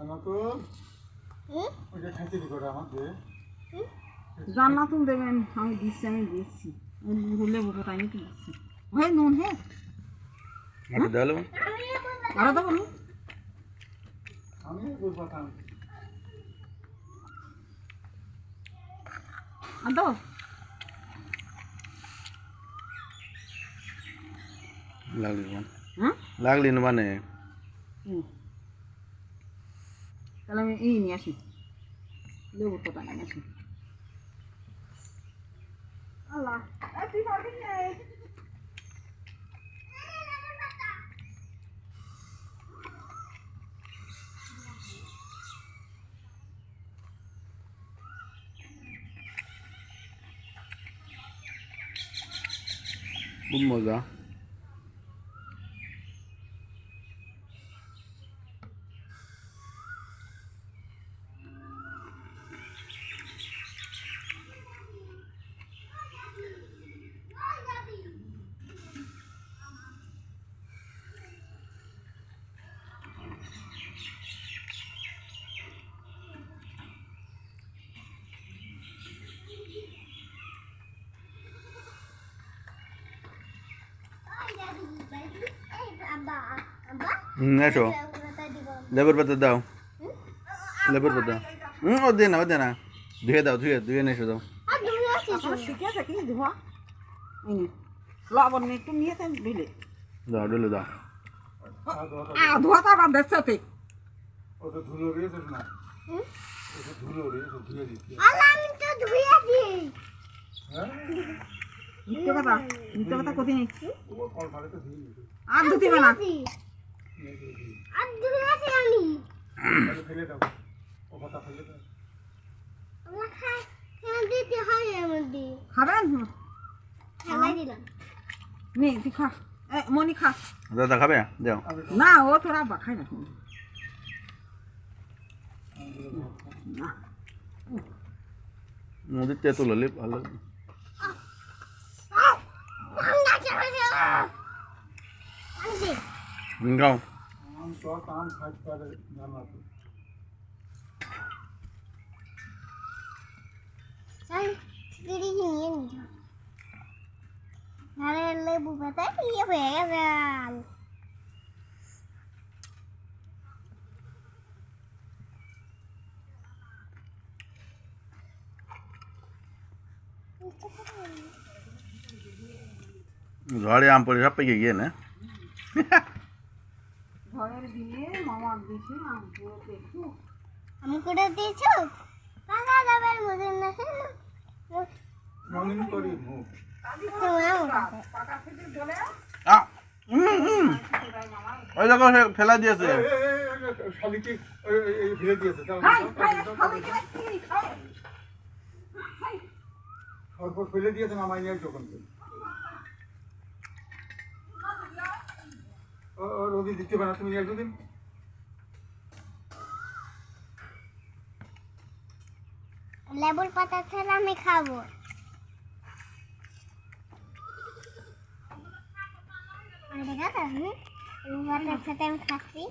জানো তো ওইটা খাইতে দি করে আমাকে। জান্নাতুল দেবেন আমি দিচ্ছি আমি দিচ্ছি। লেবু কোথায় নিতে দিচ্ছি? হে নুন হে। মাটি দেওয়ালে আরও দেবো নুন আমি বুঝবাম আর দেবো? লাগলি হ্যাঁ লাগলি না মানে? হুম। তাহলে আমি এই নিয়ে আসি। লেবু কোথায় নিয়ে আসি। আল্লাহ। তুই এসো। লেবুর পাতা দাও। লেবুর পাতা। হুম ও দে না ও দে না। ধুয়ে দাও ধুয়ে ধুয়ে নিয়ে এসো দাও ধোয়া। লবণ একটু নিয়ে তেন দাও ডলে দাও। আবার দেখছে তো ধুলো রয়েছে না ধুলো রয়েছে ধুয়ে দিচ্ছি হ্যাঁ? মিথ্যে কথা? মিথ্যে কথা কোথায় নেই। আর ধুতে না। তাহলে ফেলে দাও ও কথা ফেলে দাও খাবেন নে তুই খা। এ মনি খা। দাদা খাবে? যাও না ও তোরা বা খাই না। না নদীর তেঁতুল হলে ভালো। হুম, খাও আম তো আম খাইতে পারে জানা তো লেবু পাতা ইয়ে হয়ে গেছে ঝড়ে আম পড়ে সব পেকে গিয়ে না ঘরের দিয়ে মামার দিছি আম করে কাকা না করি মুখ। পাকা থেকে বলে আ, হুম, হুম। ওই দেখো ফেলা দিয়েছে। শালিকে ফেলে দিয়েছে ফেলে দিয়েছে মামাই নিয়ে যখন ও রোদি দিতে পারো তুমি এক দুদিন লেবুর পাতা ছাড়া আমি খাব। দেখা আমি পাতার সাথে আমি খাচ্ছি।